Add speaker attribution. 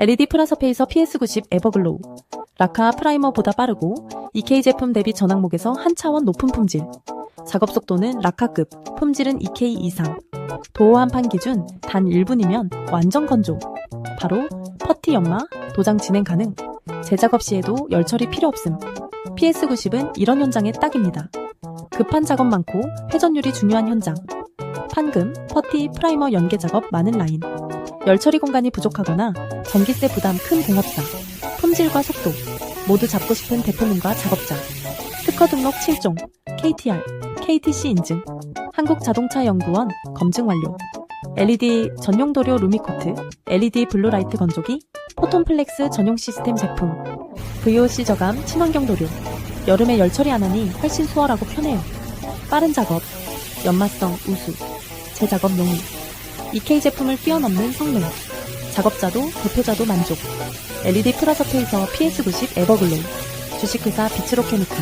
Speaker 1: LED 플라서페이서 PS90 에버글로우. 라카 프라이머보다 빠르고 EK 제품 대비 전 항목에서 한 차원 높은 품질. 작업 속도는 라카급, 품질은 EK 이상. 도어 한판 기준 단 1분이면 완전 건조. 바로 퍼티 연마, 도장 진행 가능. 재작업 시에도 열 처리 필요 없음. PS90은 이런 현장에 딱입니다. 급한 작업 많고 회전율이 중요한 현장. 판금, 퍼티, 프라이머 연계 작업 많은 라인. 열 처리 공간이 부족하거나 전기세 부담 큰 공업사. 품질과 속도 모두 잡고 싶은 대표님과 작업자. 특허 등록 7종, KTR, KTC 인증, 한국자동차연구원 검증 완료. LED 전용 도료 루미코트, LED 블루라이트 건조기, 포톤플렉스 전용 시스템 제품, VOC 저감 친환경 도료. 여름에 열 처리 안 하니 훨씬 수월하고 편해요. 빠른 작업, 연마성 우수, 재작업 용이. EK 제품을 뛰어넘는 성능. 작업자도 대표자도 만족. LED 플라서페이서 PS90 에버글로우. 주식회사 비츠로 케미칼.